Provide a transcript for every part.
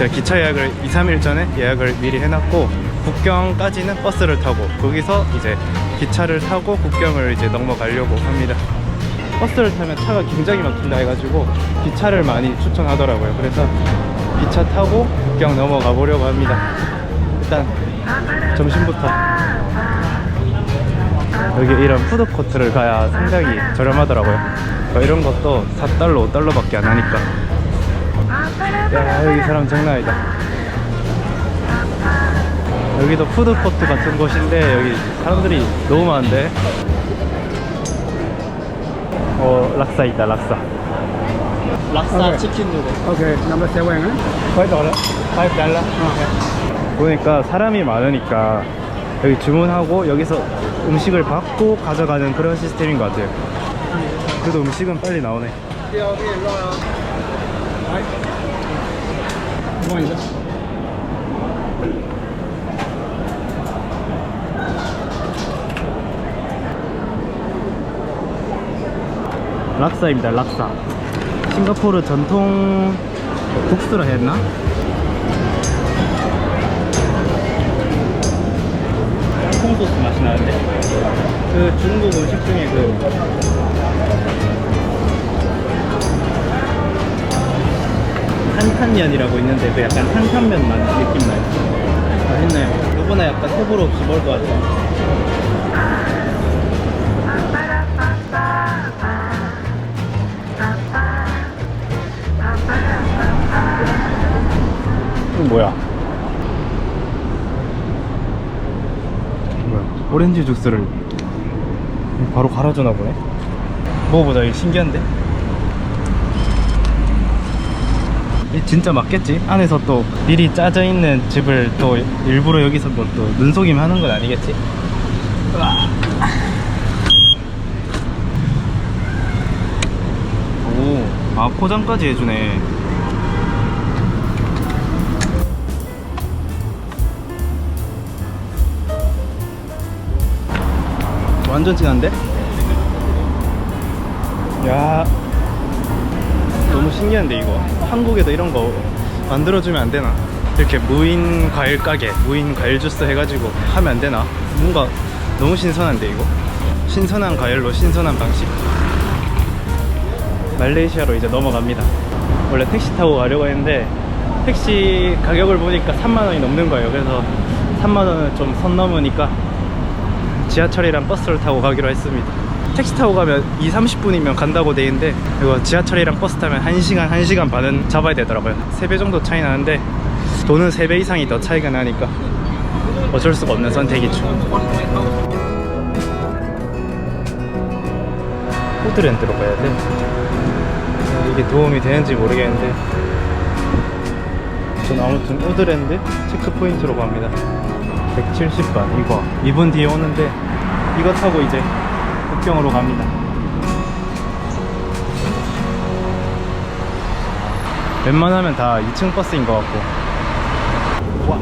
제가 기차 예약을 2, 3일 전에 예약을 미리 해놨고 국경까지는 버스를 타고 거기서 이제 기차를 타고 국경을 이제 넘어가려고 합니다. 버스를 타면 차가 굉장히 막힌다 해가지고 기차를 많이 추천하더라고요. 그래서 기차 타고 국경 넘어가 보려고 합니다. 일단 점심부터 여기 이런 푸드코트를 가야 상당히 저렴하더라고요. 그러니까 이런 것도 4달러, 5달러밖에 안 하니까. 야, 여기 사람 장난 아니다. 여기도 푸드코트 같은 곳인데 여기 사람들이 너무 많은데. 어, 락사 있다, 락사. 락사 오케이. 치킨 누구? Okay, number seven, eh? 5달러? 5 달러? 보니까 사람이 많으니까 여기 주문하고 여기서 음식을 받고 가져가는 그런 시스템인 것 같아요. 그래도 음식은 빨리 나오네. Is 락사입니다, 락사. 싱가포르 전통 국수라 했나? 콩 소스 맛이 나는데 그 중국 음식 중에 그 탄탄면이라고 있는데 그 약간 탄탄면 맛 느낌 나요 맛있네요 요번에 약간 호불호 없이 먹을 것 같아요 뭐야? 뭐야? 오렌지 주스를 바로 갈아주나 보네. 먹어보자. 이거 신기한데? 이 진짜 맞겠지? 안에서 또 미리 짜져 있는 집을 또 일부러 여기서 뭐 또 눈속임 하는 건 아니겠지? 으아. 오, 아 포장까지 해주네. 완전 진한데? 야 너무 신기한데 이거 한국에도 이런 거 만들어주면 안 되나? 이렇게 무인 과일 가게 무인 과일 주스 해가지고 하면 안 되나? 뭔가 너무 신선한데 이거 신선한 과일로 신선한 방식 말레이시아로 이제 넘어갑니다 원래 택시 타고 가려고 했는데 택시 가격을 보니까 3만원이 넘는 거예요 그래서 3만원은 좀 선 넘으니까 지하철이랑 버스를 타고 가기로 했습니다. 택시 타고 가면 2, 30분이면 간다고 돼 있는데 이거 지하철이랑 버스 타면 1시간, 1시간 반은 잡아야 되더라고요. 3배 정도 차이 나는데 돈은 3배 이상이 더 차이가 나니까 어쩔 수가 없는 선택이죠. 호드랜드로 가야 돼. 이게 도움이 되는지 모르겠는데 전 아무튼 우드랜드 체크포인트로 갑니다 170번 이거 2분 뒤에 오는데 이거 타고 이제 국경으로 갑니다. 웬만하면 다 2층 버스인 것 같고. 와.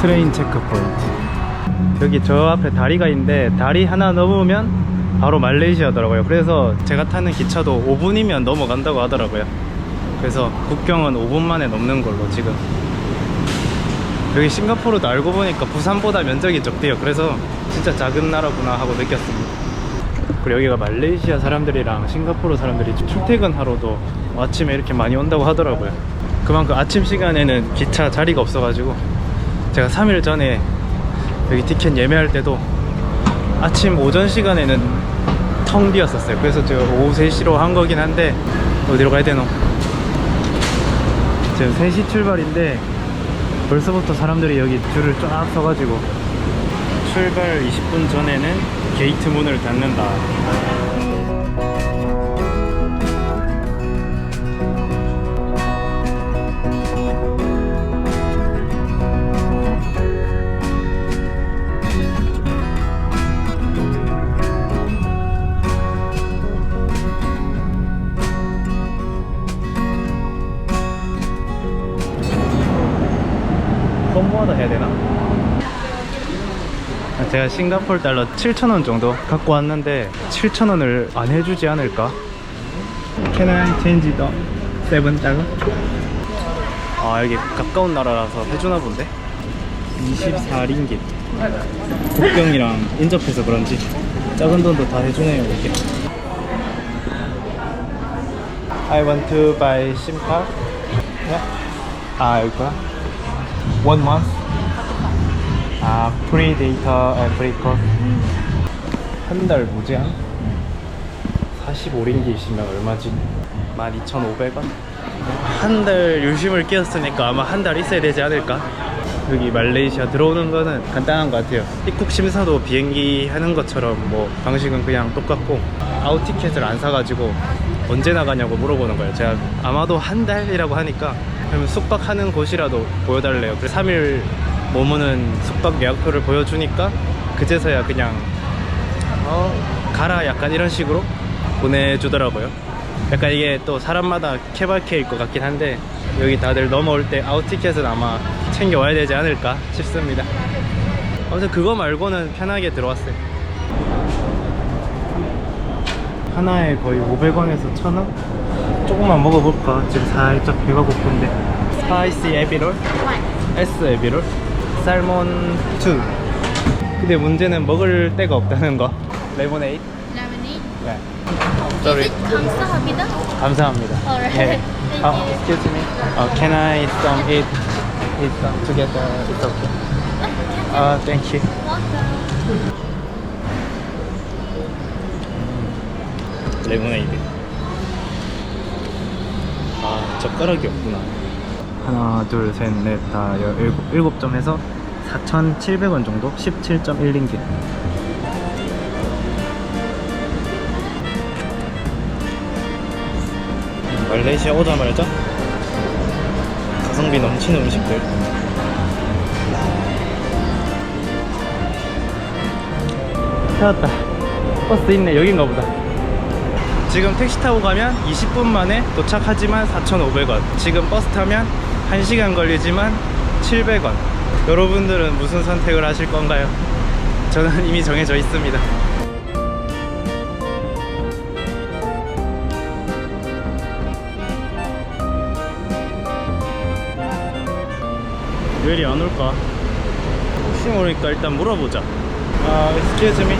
트레인 체크 포인트 여기 저 앞에 다리가 있는데 다리 하나 넘으면 바로 말레이시아더라고요. 그래서 제가 타는 기차도 5분이면 넘어간다고 하더라고요. 그래서 국경은 5분 만에 넘는 걸로 지금. 여기 싱가포르도 알고 보니까 부산보다 면적이 적대요. 그래서 진짜 작은 나라구나 하고 느꼈습니다. 그리고 여기가 말레이시아 사람들이랑 싱가포르 사람들이 출퇴근하러도 아침에 이렇게 많이 온다고 하더라고요. 그만큼 아침 시간에는 기차 자리가 없어가지고 제가 3일 전에 여기 티켓 예매할 때도 아침 오전 시간에는 텅 비었었어요. 그래서 제가 오후 3시로 한 거긴 한데 어디로 가야 되노? 지금 3시 출발인데 벌써부터 사람들이 여기 줄을 쫙 서가지고 출발 20분 전에는 게이트 문을 닫는다. 제가 싱가포르 달러 7,000원 정도 갖고 왔는데 7,000원을 안 해주지 않을까? Can I change the 7 달러? 아 여기 가까운 나라라서 해주나 본데? 24링깃 국경이랑 인접해서 그런지 작은 돈도 다 해주네요 이렇게 I want to buy SIM card yeah. 아 여기구나 One month 아 data and free call 한달 무제한 45링깃이면 얼마지? 12,500원? 한 달 유심을 끼웠으니까 아마 한 달 있어야 되지 않을까? 여기 말레이시아 들어오는 거는 간단한 것 같아요. 입국 심사도 비행기 하는 것처럼 뭐 방식은 그냥 똑같고 아웃 티켓을 안 사가지고 언제 나가냐고 물어보는 거예요. 제가 아마도 한 달이라고 하니까 그러면 숙박하는 곳이라도 보여달래요. 그래서 3일 머무는 숙박 예약표를 보여주니까 그제서야 그냥 어 가라 약간 이런 식으로 보내주더라고요. 약간 이게 또 사람마다 케바케일 것 같긴 한데 여기 다들 넘어올 때 아웃 티켓은 아마 챙겨와야 되지 않을까 싶습니다. 아무튼 그거 말고는 편하게 들어왔어요. 하나에 거의 500원에서 1000원? 조금만 먹어볼까? 지금 살짝 배가 고픈데. 스파이시 에비롤? S 에비롤? 살몬 2. 근데 문제는 먹을 데가 없다는 거. 레모네이드? Lemonade. 네. Sorry. Habida? 감사합니다. Alright. 네. Thank 어, you. excuse me. 어, can I some eat? Eat some together. It's okay. 아, thank you. Welcome. 레모네이드. 아, 젓가락이 없구나. 하나, 둘, 셋, 넷, 다, 여, 일곱, 일곱 점 해서 4,700원 정도? 17.1링깃. 말레이시아 오자마자 가성비 넘치는 음식들. 찾았다. 버스 있네. 여긴가 보다. 지금 택시 타고 가면 20분 만에 도착하지만 4,500원. 지금 버스 타면 1시간 걸리지만 700원. 여러분들은 무슨 선택을 하실 건가요? 저는 이미 정해져 있습니다. 왜 이리 안 올까? 혹시 모르니까 일단 물어보자. 아, excuse me.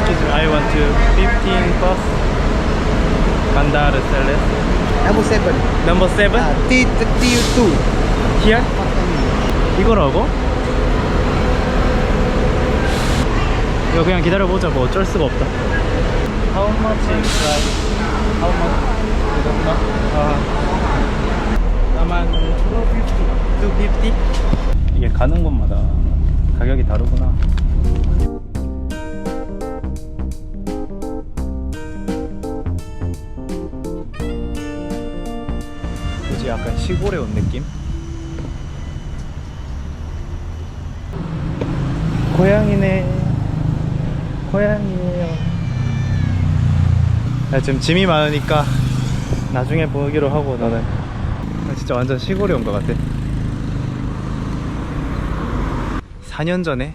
Excuse me, I want to 15 bus. Bandar Saleh. Number seven. Number 7? Ah, T T two. Here? 이거라고? 이거 그냥 기다려보자 뭐 어쩔 수가 없다 How much is price? How much? You don't know? 아, 아마 250? 250? 이게 가는 곳마다 가격이 다르구나 그지 약간 시골에 온 느낌? 고양이네. 고양이에요. 야, 지금 짐이 많으니까 나중에 보기로 하고 나는. 나 진짜 완전 시골에 온 것 같아. 4년 전에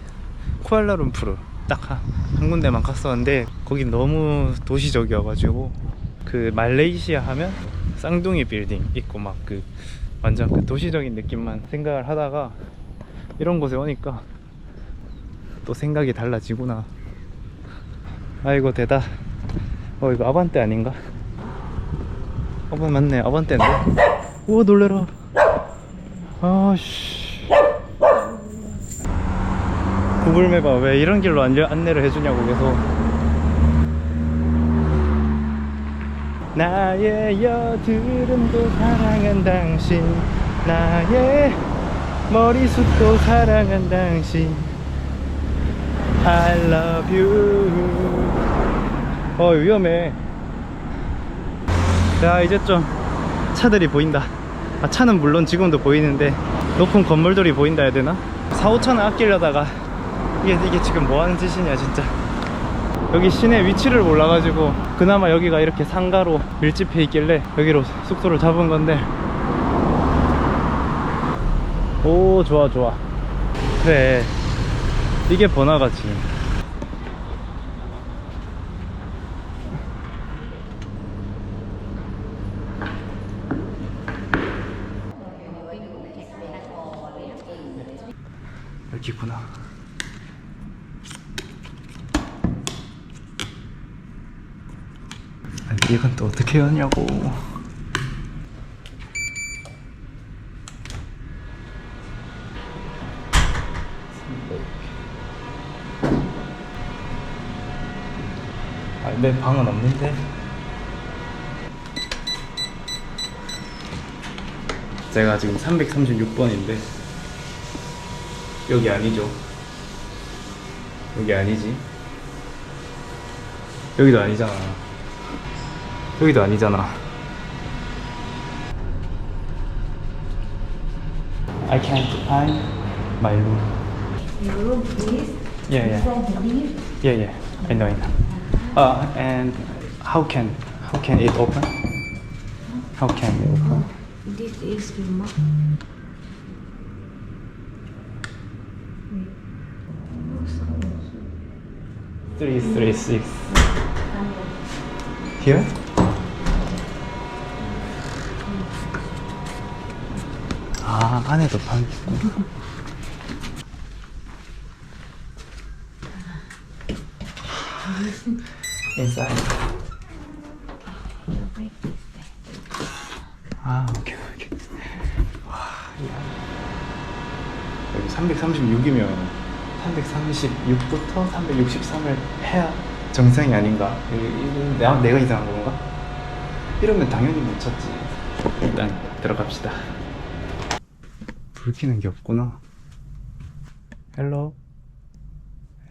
쿠알라룸푸르 딱 한 군데만 갔었는데 거긴 너무 도시적이어가지고 그 말레이시아 하면 쌍둥이 빌딩 있고 막 그 완전 그 도시적인 느낌만 생각을 하다가 이런 곳에 오니까 또 생각이 달라지구나. 아이고 대다. 어 이거 아반떼 아닌가? 어반 맞네 아반떼인데. 오 놀래라. 아씨. 구글맵아 왜 이런 길로 안내, 안내를 해주냐고 계속. 나의 여드름도 사랑한 당신. 나의 머리숱도 사랑한 당신. I love you. 어 위험해. 야 이제 좀 차들이 보인다. 아 차는 물론 지금도 보이는데 높은 건물들이 보인다 해야 되나? 4, 5천원 아끼려다가 이게, 이게 지금 뭐하는 짓이냐 진짜 여기 시내 위치를 몰라가지고 그나마 여기가 이렇게 상가로 밀집해 있길래 여기로 숙소를 잡은 건데 오 좋아 좋아 그래 이게 번화가지. 여기구나. 아니, 이건 또 어떻게 하냐고. 아, 내 방은 없는데. 제가 지금 336번인데 여기 아니죠? 여기 아니지? 여기도 아니잖아. 여기도 아니잖아. I can't find my room. Your room, please. Yeah, yeah. From here. Yeah, yeah. I know, I know. Uh, and how can how can it open? How can it open? This is remote. Three, three, six. Here? 아, 안에도 방 있구나. Inside. 아, 오케이, 오케이. 와, 야. 여기 336이면 336부터 363을 해야 정상이 아닌가? 이- 이- 내가, 내가 이상한 건가? 이러면 당연히 못 찾지. 일단 들어갑시다. 불 켜는 게 없구나. 헬로.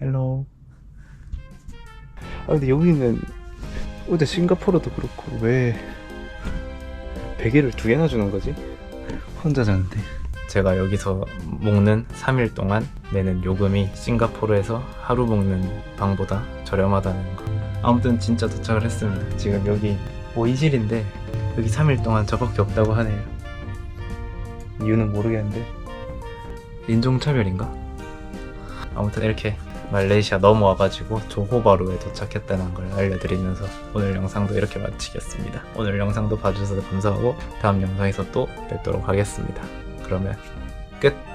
헬로. 아 근데 여기는 어제 싱가포르도 그렇고 왜 베개를 두 개나 주는 거지? 혼자 자는데 제가 여기서 먹는 3일 동안 내는 요금이 싱가포르에서 하루 먹는 방보다 저렴하다는 거 아무튼 진짜 도착을 했습니다 지금 여기 오이실인데 여기 3일 동안 저밖에 없다고 하네요 이유는 모르겠는데 인종차별인가? 아무튼 이렇게 말레이시아 넘어와가지고 조호바루에 도착했다는 걸 알려드리면서 오늘 영상도 이렇게 마치겠습니다. 오늘 영상도 봐주셔서 감사하고 다음 영상에서 또 뵙도록 하겠습니다. 그러면 끝!